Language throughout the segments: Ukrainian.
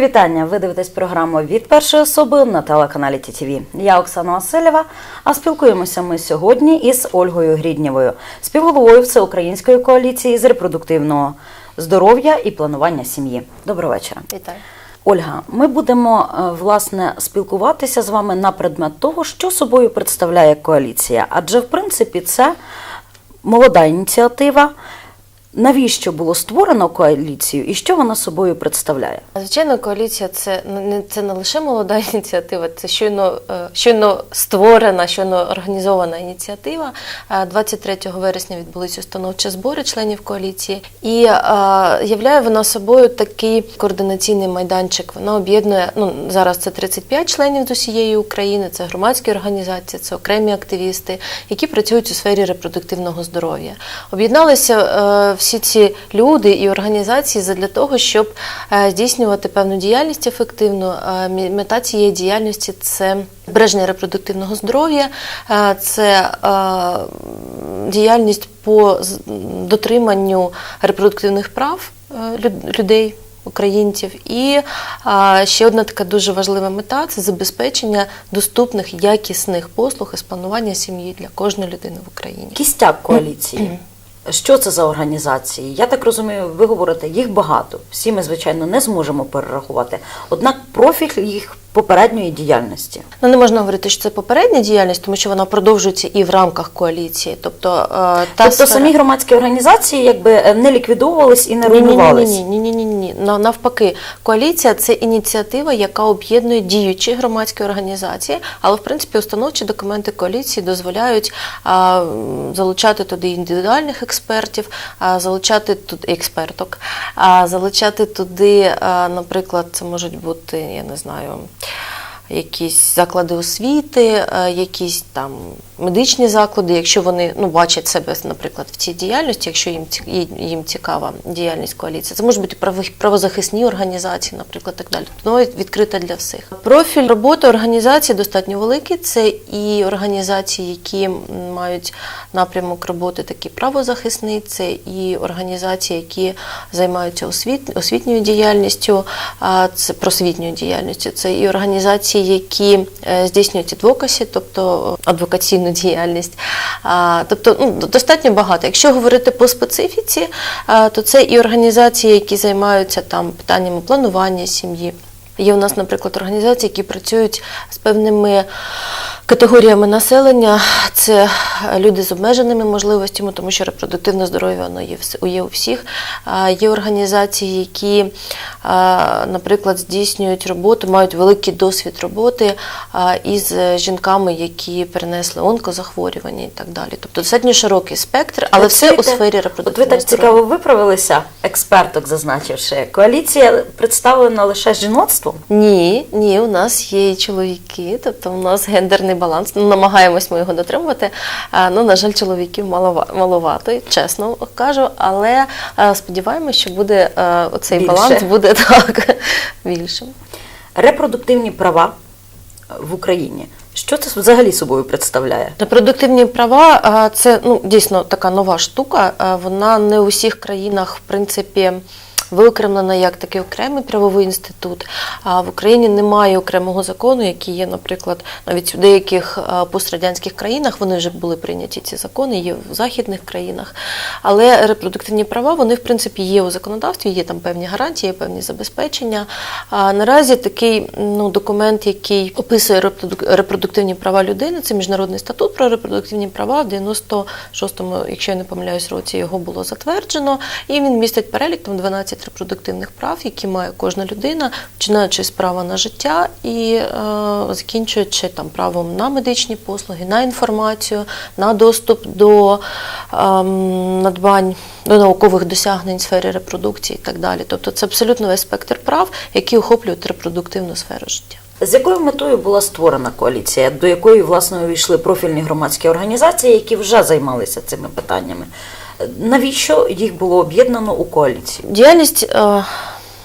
Мої вітання. Ви дивитесь програму від першої особи на телеканалі ТТВ. Я Оксана Васильєва. А спілкуємося ми сьогодні із Ольгою Гріднєвою, співголовою Всеукраїнської коаліції з репродуктивного здоров'я і планування сім'ї. Доброго вечора. Вітаю. Ольга, ми будемо е, власне спілкуватися з вами на предмет того, що собою представляє коаліція. Адже в принципі це молода ініціатива. Навіщо було створено коаліцію і що вона собою представляє? Звичайно, коаліція це не це не лише молода ініціатива, це щойно е, щойно створена, щойно організована ініціатива. Е, 23 вересня відбулися установчі збори членів коаліції, і е, являє вона собою такий координаційний майданчик. Вона об'єднує ну зараз. Це 35 членів з усієї України. Це громадські організації, це окремі активісти, які працюють у сфері репродуктивного здоров'я. Об'єдналися. Всі ці люди і організації для того, щоб е, здійснювати певну діяльність ефективну. Е, Мета цієї діяльності це збереження репродуктивного здоров'я, е, це діяльність по дотриманню репродуктивних прав людей. Українців і а, ще одна така дуже важлива мета це забезпечення доступних якісних послуг із планування сім'ї для кожної людини в Україні. Кістяк коаліції. Що це за організації? Я так розумію, ви говорите, їх багато. Всі ми, звичайно, не зможемо перерахувати. Однак профіль їх попередньої діяльності. Ну не можна говорити, що це попередня діяльність, тому що вона продовжується і в рамках коаліції. Тобто, е, та тобто сфера... самі громадські організації якби не ліквідовувались і не руйнувались? Ні, ні, ні, ні, ні, ні. Навпаки, коаліція це ініціатива, яка об'єднує діючі громадські організації, але в принципі установчі документи коаліції дозволяють а, залучати туди індивідуальних експертів, а, залучати тут експерток, а залучати туди, а, наприклад, це можуть бути, я не знаю якісь заклади освіти, якісь там медичні заклади, якщо вони ну, бачать себе, наприклад, в цій діяльності, якщо їм їм цікава діяльність коаліції, це можуть бути правозахисні організації, наприклад, так далі. Воно відкрита для всіх. Профіль роботи організації достатньо великий. Це і організації, які мають напрямок роботи, такий правозахисний, це і організації, які займаються освіт, освітньою діяльністю, це просвітньою діяльністю, це і організації, які здійснюють адвокасі, тобто адвокаційну діяльність. Тобто ну, достатньо багато. Якщо говорити по специфіці, то це і організації, які займаються там питаннями планування сім'ї. Є у нас, наприклад, організації, які працюють з певними категоріями населення. Це люди з обмеженими можливостями, тому що репродуктивне здоров'я воно є є у всіх. Є організації, які, наприклад, здійснюють роботу, мають великий досвід роботи із жінками, які перенесли онкозахворювання і так далі. Тобто достатньо широкий спектр, але От все чуєте, у сфері репродуктивного От ви так здоров'я. цікаво виправилися, експерток зазначивши. Коаліція представлена лише жіноцтвом? Ні, ні, у нас є і чоловіки, тобто у нас гендерний баланс. Намагаємось ми його дотримувати. А, Ну, на жаль, чоловіків малова- маловато, чесно кажу, але а, сподіваємось, що буде оцей Більше. баланс буде так більшим. Репродуктивні права в Україні. Що це взагалі собою представляє? Репродуктивні права це ну дійсно така нова штука. Вона не у всіх країнах, в принципі. Виокремлена як такий окремий правовий інститут. А в Україні немає окремого закону, який є, наприклад, навіть у деяких пострадянських країнах вони вже були прийняті ці закони, є в західних країнах. Але репродуктивні права вони, в принципі, є у законодавстві, є там певні гарантії, певні забезпечення. А наразі такий ну, документ, який описує репродуктивні права людини, це міжнародний статут про репродуктивні права. В 96-му, якщо я не помиляюсь, році його було затверджено, і він містить перелік там 12 репродуктивних прав, які має кожна людина, починаючи з права на життя і е, закінчуючи там правом на медичні послуги, на інформацію, на доступ до ем, надбань, до наукових досягнень в сфері репродукції і так далі. Тобто це абсолютно весь спектр прав, які охоплюють репродуктивну сферу життя. З якою метою була створена коаліція, до якої власне увійшли профільні громадські організації, які вже займалися цими питаннями? Навіщо їх було об'єднано у коаліцію? Діяльність е,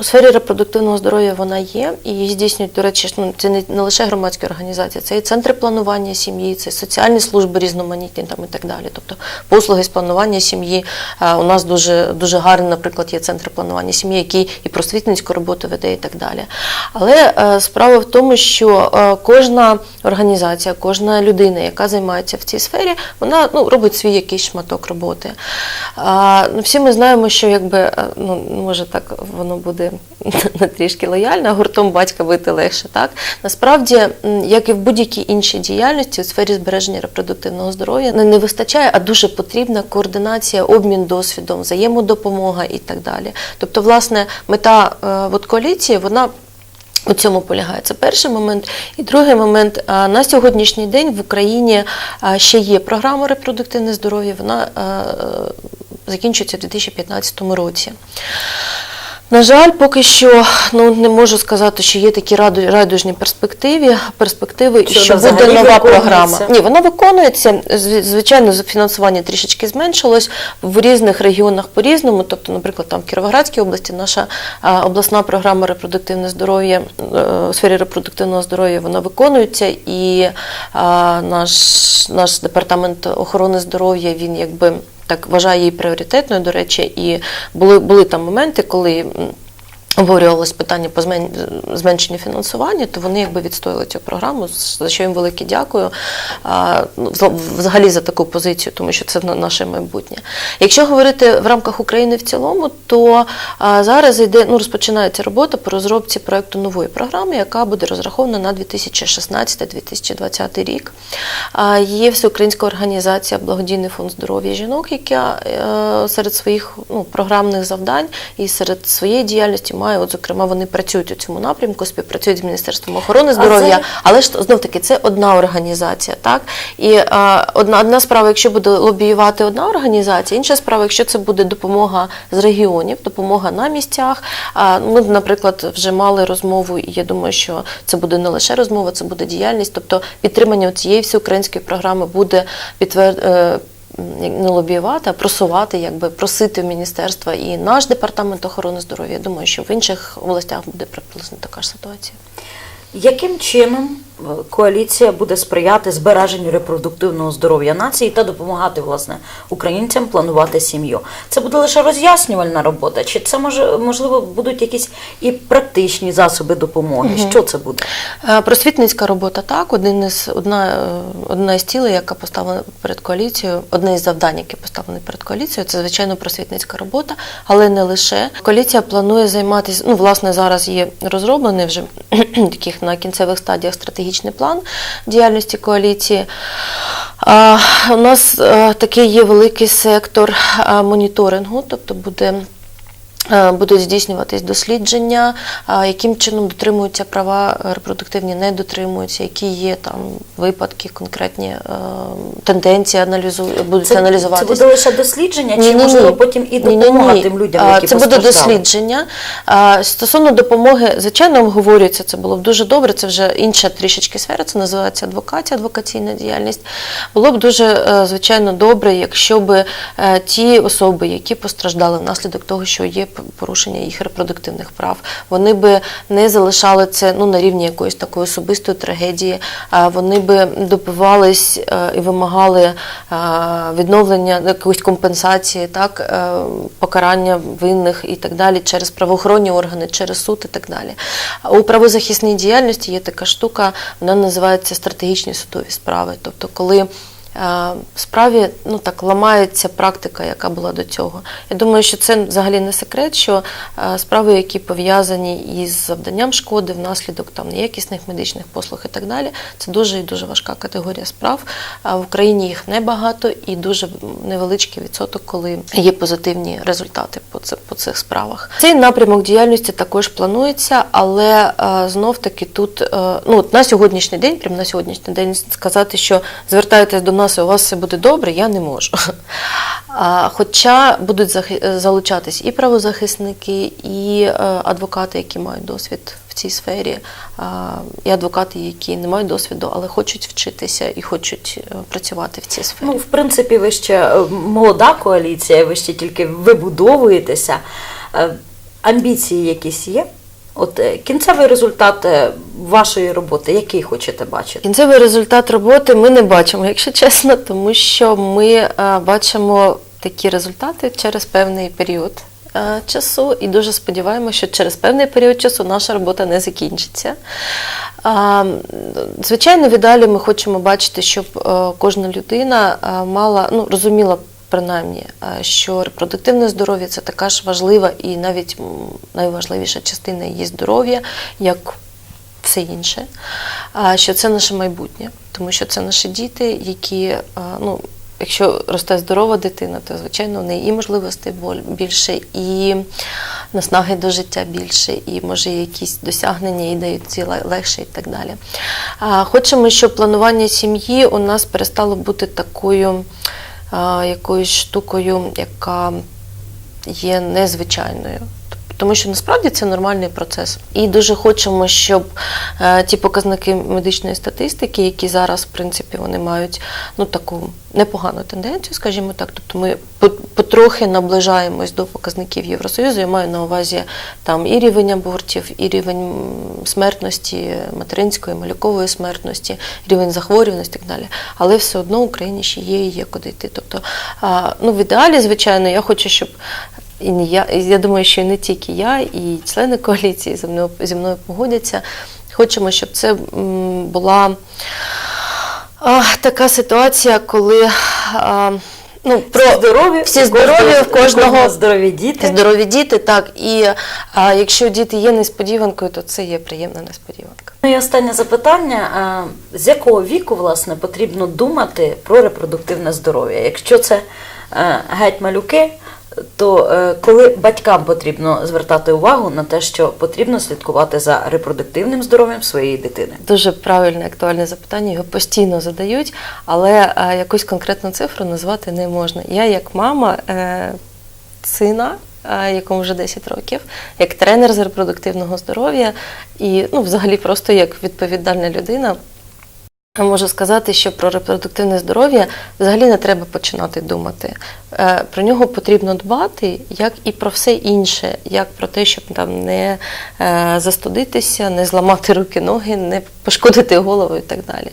У сфері репродуктивного здоров'я вона є і її здійснюють, до речі, ну, це не, не лише громадські організації, це і центри планування сім'ї, це соціальні служби різноманітні там і так далі. Тобто послуги з планування сім'ї. Е, У нас дуже, дуже гарний, наприклад, є центр планування сім'ї, який і просвітницьку роботу веде, і так далі. Але е, справа в тому, що е, кожна організація, кожна людина, яка займається в цій сфері, вона ну, робить свій якийсь шматок роботи. Ну, всі ми знаємо, що якби ну може так воно буде не трішки лояльно, а гуртом батька бити легше. Так насправді, як і в будь-якій іншій діяльності у сфері збереження репродуктивного здоров'я не, вистачає, а дуже потрібна координація, обмін досвідом, взаємодопомога і так далі. Тобто, власне, мета е, от коаліції вона. У цьому полягає це перший момент. І другий момент на сьогоднішній день в Україні ще є програма репродуктивне здоров'я. Вона закінчується в 2015 році. На жаль, поки що ну не можу сказати, що є такі раду- радужні перспективи, перспективи, Що що, буде нова програма. Ні, вона виконується. Звичайно, фінансування трішечки зменшилось в різних регіонах по-різному. Тобто, наприклад, там в Кіровоградській області наша обласна програма репродуктивне здоров'я е, у сфері репродуктивного здоров'я вона виконується, і наш, наш департамент охорони здоров'я він якби так вважає її пріоритетною. До речі, і були, були там моменти, коли. Обговорювалось питання по змен- зменшенню фінансування, то вони якби відстояли цю програму, за що їм велике дякую. Ну, вза- Взагалі за таку позицію, тому що це наше майбутнє. Якщо говорити в рамках України в цілому, то зараз йде, ну, розпочинається робота по розробці проекту нової програми, яка буде розрахована на 2016-2020 рік. Є всеукраїнська організація Благодійний фонд здоров'я жінок, яка е, серед своїх ну, програмних завдань і серед своєї діяльності має, от, зокрема, вони працюють у цьому напрямку, співпрацюють з Міністерством охорони здоров'я, це- але ж знов таки це одна організація, так? І е, одна, одна справа, якщо буде лобіювати одна організація, інша справа, якщо це буде допомога з регіонів, допомога на місцях. А ми, наприклад, вже мали розмову, і я думаю, що це буде не лише розмова, це буде діяльність. Тобто підтримання цієї всеукраїнської програми буде підтвер... не лобіювати, а просувати, якби просити в міністерства і наш департамент охорони здоров'я. Я думаю, що в інших областях буде приблизно така ж ситуація. Яким чином коаліція буде сприяти збереженню репродуктивного здоров'я нації та допомагати власне українцям планувати сім'ю? Це буде лише роз'яснювальна робота, чи це може можливо будуть якісь і практичні засоби допомоги? Що це буде? Е, Просвітницька робота так, один із одна, е, одна із цілей, яка поставлена перед коаліцією, одне із завдань, яке поставлене перед коаліцією, це звичайно просвітницька робота, але не лише. Коаліція планує займатися. Ну, власне, зараз є розроблений вже таких на кінцевих стадіях стратегічний план діяльності коаліції. У нас е, такий є великий сектор е, моніторингу, тобто буде. Е, Будуть здійснюватись дослідження, яким чином дотримуються права репродуктивні, не дотримуються, які є там випадки, конкретні е, тенденції аналізу, будуть Це, це буде лише дослідження, чи Ні-ні-ні. потім і допомога тим людям, які це буде дослідження. Стосовно допомоги, звичайно, обговорюється. Це було б дуже добре. Це вже інша трішечки сфера. Це називається адвокація, адвокаційна діяльність. Було б дуже е, звичайно добре, якщо б е, ті особи, які постраждали внаслідок того, що є порушення їх репродуктивних прав, вони би не залишали це ну на рівні якоїсь такої особистої трагедії. Вони би добивались е, і вимагали е, відновлення якоїсь компенсації, так е, покарання винних і так далі через правоохоронні органи, через суд і так далі. У правозахисній діяльності є така штука, вона називається стратегічні судові справи. Тобто, коли справі ну так ламається практика, яка була до цього. Я думаю, що це взагалі не секрет, що е, справи, які пов'язані із завданням шкоди внаслідок там неякісних медичних послуг і так далі, це дуже і дуже важка категорія справ. В Україні їх небагато і дуже невеличкий відсоток, коли є позитивні результати по цих, по цих справах. Цей напрямок діяльності також планується, але е, знов таки тут е, ну на сьогоднішній день, прямо на сьогоднішній день сказати, що звертайтесь до нас у вас все буде добре, я не можу. Хоча будуть залучатись і правозахисники, і е, адвокати, які мають досвід в цій сфері, і адвокати, які не мають досвіду, але хочуть вчитися і хочуть е, працювати в цій сфері. Ну, в принципі, ви ще е, молода коаліція, ви ще тільки вибудовуєтеся. Амбіції якісь є? От е, кінцевий результат е, вашої роботи, який хочете бачити? Кінцевий результат роботи ми не бачимо, якщо чесно, тому що ми е, бачимо такі результати через певний період часу, і дуже сподіваємося, що через певний період часу наша робота не закінчиться. Звичайно, в ідеалі ми хочемо бачити, щоб кожна людина мала, ну, розуміла принаймні, е, що репродуктивне здоров'я це така ж важлива і навіть найважливіша частина її здоров'я, як все інше, що це наше майбутнє, тому що це наші діти, які, ну, якщо росте здорова дитина, то звичайно в неї і можливостей більше, і наснаги до життя більше, і може якісь досягнення і дають ці ле- легше і так далі. Хочемо, щоб планування сім'ї у нас перестало бути такою якоюсь штукою, яка є незвичайною. Тому що насправді це нормальний процес. І дуже хочемо, щоб е, ті показники медичної статистики, які зараз, в принципі, вони мають ну, таку непогану тенденцію, скажімо так. Тобто ми потрохи наближаємось до показників Євросоюзу. Я маю на увазі там і рівень абортів, і рівень смертності, материнської, малюкової смертності, рівень захворюваності і так далі. Але все одно в Україні ще є і є куди йти. Тобто, а, ну, в ідеалі, звичайно, я хочу, щоб і не я, і я думаю, що і не тільки я, і члени коаліції зі мною, зі мною погодяться. Хочемо, щоб це була а, така ситуація, коли а, ну, про здорові, всі здорові, в кожного здорові діти. здорові діти, так. І а, якщо діти є несподіванкою, то це є приємна несподіванка. Ну і останнє запитання: а, з якого віку власне потрібно думати про репродуктивне здоров'я? Якщо це е, геть малюки, то е, коли батькам потрібно звертати увагу на те, що потрібно слідкувати за репродуктивним здоров'ям своєї дитини? Дуже правильне, актуальне запитання, його постійно задають, але е, якусь конкретну цифру назвати не можна. Я, як мама е, сина, якому вже 10 років, як тренер з репродуктивного здоров'я і ну, взагалі просто як відповідальна людина. Можу сказати, що про репродуктивне здоров'я взагалі не треба починати думати. Е, Про нього потрібно дбати, як і про все інше, як про те, щоб там не е, застудитися, не зламати руки, ноги, не пошкодити голову і так далі.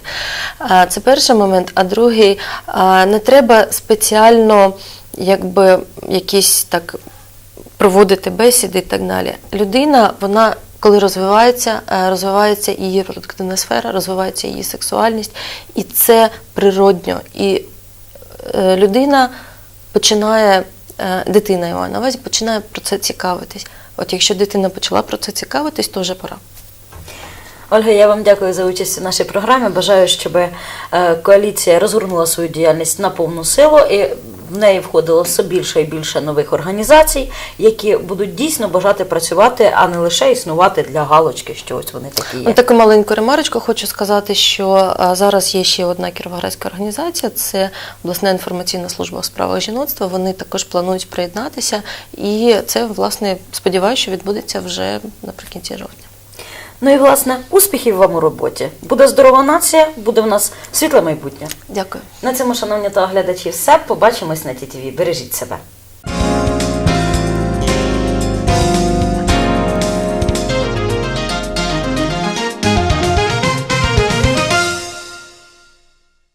Це перший момент. А другий, не треба спеціально якби якісь так проводити бесіди і так далі. Людина, вона коли розвивається, е, розвивається її репродуктивна сфера, розвивається її сексуальність, і це природньо. І е, людина починає, е, дитина маю на увазі, починає про це цікавитись. От якщо дитина почала про це цікавитись, то вже пора. Ольга, я вам дякую за участь у нашій програмі. Бажаю, щоб коаліція розгорнула свою діяльність на повну силу і в неї входило все більше і більше нових організацій, які будуть дійсно бажати працювати, а не лише існувати для галочки, що ось вони такі є. Ну, таку маленьку ремарочку хочу сказати, що зараз є ще одна кіровоградська організація, це обласна інформаційна служба у справах жіноцтва. Вони також планують приєднатися, і це, власне, сподіваюся, що відбудеться вже наприкінці жовтня. Ну і власне успіхів вам у роботі. Буде здорова нація, буде в нас світле майбутнє. Дякую. На цьому, шановні та глядачі, все. Побачимось на ТІТІВІ. Бережіть себе.